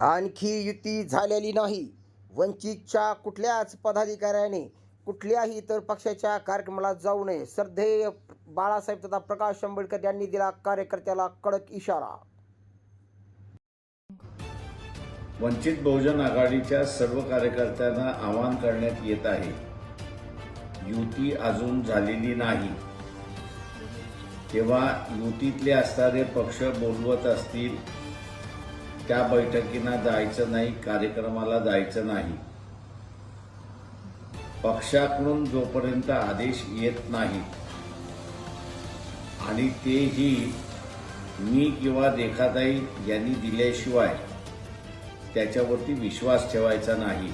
आणखी युती झालेली नाही. वंचितच्या कुठल्याच पदाधिकाऱ्याने कुठल्याही इतर पक्षाच्या कार्यक्रमाला जाऊ नये. श्रद्धेय बाळासाहेब तथा प्रकाश आंबेडकर यांनी दिला कार्यकर्त्याला कडक इशारा. वंचित बहुजन आघाडीच्या सर्व कार्यकर्त्यांना आवाहन करण्यात येत आहे. युती अजून झालेली नाही. तेव्हा युतीतले असणारे पक्ष बोलवत असतील त्या बैठकींना जायचं नाही कार्यक्रमाला जायचं नाही. पक्षाकडून जोपर्यंत आदेश येत नाही आणि तेही मी किंवा रेखाताई यांनी दिल्याशिवाय त्याच्यावरती विश्वास ठेवायचा नाही.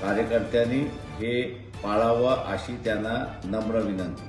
कार्यकर्त्यांनी हे पाळावं अशी त्यांना नम्र विनंती.